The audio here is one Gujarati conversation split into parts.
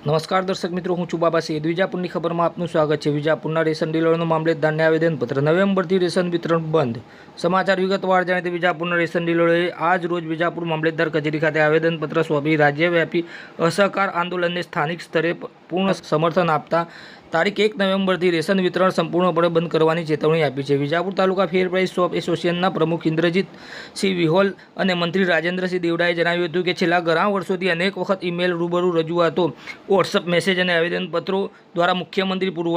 નમસ્કાર દર્શક મિત્રો, હું ચુબાબા સિંહ. વિજાપુરની ખબરમાં આપનું સ્વાગત છે. વિજાપુરના રેશન ડીલરનો મામલેદારને આવેદનપત્ર નવેમ્બરથી રેશન વિતરણ બંધ. સમાચાર વિગતવાર જાણીએ તો વિજાપુરના રેશન ડીલરોએ આજ રોજ વિજાપુર મામલેદાર કચેરી ખાતે આવેદનપત્ર સોંપી. રાજ્યવ્યાપી અસહકાર આંદોલનને સ્થાનિક સ્તરે પૂર્ણ સમર્થન આપતા તારીખ એક નવેમ્બરથી રેશન વિતરણ સંપૂર્ણપણે બંધ કરવાની ચેતવણી આપી છે. Vijapur taluka fair price shop એસોસિએશનના પ્રમુખ ઇન્દ્રજીતસિંહ વિહોલ અને મંત્રી રાજેન્દ્રસિંહ દેવડાએ જણાવ્યું હતું કે છેલ્લા ઘણા વર્ષોથી અનેક વખત ઈમેલ રૂબરૂ રજૂઆતો વોટ્સઅપ મેસેજ અને આવેદનપત્રો દ્વારા મુખ્યમંત્રી પૂર્વ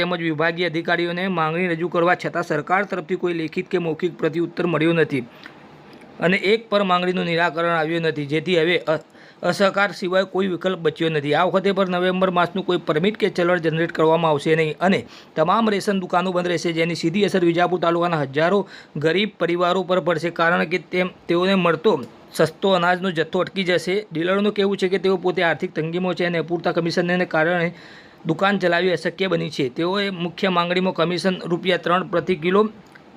તેમજ વિભાગીય અધિકારીઓને માંગણી રજૂ કરવા છતાં સરકાર તરફથી કોઈ લેખિત કે મૌખિક પ્રત્યુત્તર મળ્યો નથી અને એક પર માંગણીનું નિરાકરણ આવ્યું નથી. જેથી હવે અસહકાર સિવાય કોઈ વિકલ્પ બચ્યો નથી. આ વખતે પર નવેમ્બર માસનું કોઈ પરમિટ કે ચલણ જનરેટ કરવામાં આવશે નહીં અને તમામ રેશન દુકાનો બંધ રહેશે, જેની સીધી અસર વિજાપુર તાલુકાના હજારો ગરીબ પરિવારો પર પડશે. કારણ કે તેમ, તેઓને મળતો સસ્તો અનાજનો જથ્થો અટકી જશે. ડીલરનું કહેવું છે કે તેઓ પોતે આર્થિક તંગીમાં છે અને અપૂરતા કમિશનને કારણે દુકાન ચલાવવી અશક્ય બની છે. તેઓએ મુખ્ય માંગણીમાં કમિશન રૂપિયા ત્રણ પ્રતિ કિલો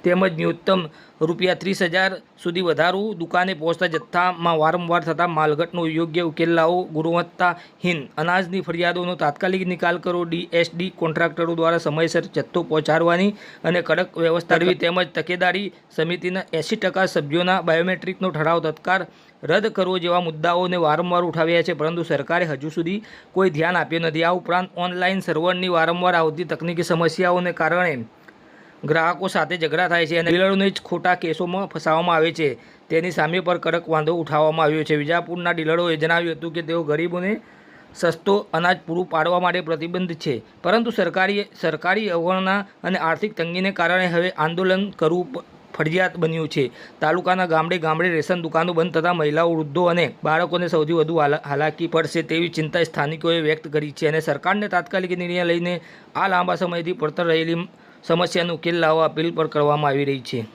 તેમજ ન્યૂનતમ રૂપિયા ત્રીસ હજાર સુધી વધારવું. દુકાને પહોંચતા જથ્થામાં વારંવાર થતા માલઘટનો યોગ્ય ઉકેલ લાવો. ગુણવત્તાહીન અનાજની ફરિયાદોનો તાત્કાલિક નિકાલ કરો. ડીએસડી કોન્ટ્રાક્ટરો દ્વારા સમયસર જથ્થો પહોંચાડવાની અને કડક વ્યવસ્થા કરવી તેમજ તકેદારી સમિતિના એંસી ટકા સભ્યોના બાયોમેટ્રિકનો ઠરાવ તત્કાળ રદ કરવો જેવા મુદ્દાઓને વારંવાર ઉઠાવ્યા છે. પરંતુ સરકારે હજુ સુધી કોઈ ધ્યાન આપ્યું નથી. આ ઉપરાંત ઓનલાઈન સર્વરની વારંવાર આવતી તકનીકી સમસ્યાઓને કારણે ગ્રાહકો સાથે ઝઘડા થાય છે અને ડીલરોને જ ખોટા કેસોમાં ફસાવવામાં આવે છે. તેની સામે પર કડક વાંધો ઉઠાવવામાં આવ્યો છે. વિજાપુરના ડીલરોએ જણાવ્યું હતું કે તેઓ ગરીબોને સસ્તો અનાજ પૂરું પાડવા માટે પ્રતિબંધ છે, પરંતુ સરકારી સરકારી અવગણના અને આર્થિક તંગીને કારણે હવે આંદોલન કરવું ફરજિયાત બન્યું છે. તાલુકાના ગામડે ગામડે રેશન દુકાનો બંધ થતાં મહિલાઓ, વૃદ્ધો અને બાળકોને સૌથી વધુ હાલા- હાલાકી પડશે તેવી ચિંતા સ્થાનિકોએ વ્યક્ત કરી છે અને સરકારને તાત્કાલિક નિર્ણય લઈને આ લાંબા સમયથી પડતર રહેલી સમસ્યાનો ઉકેલ લાવવા અપીલ પણ કરવામાં આવી રહી છે.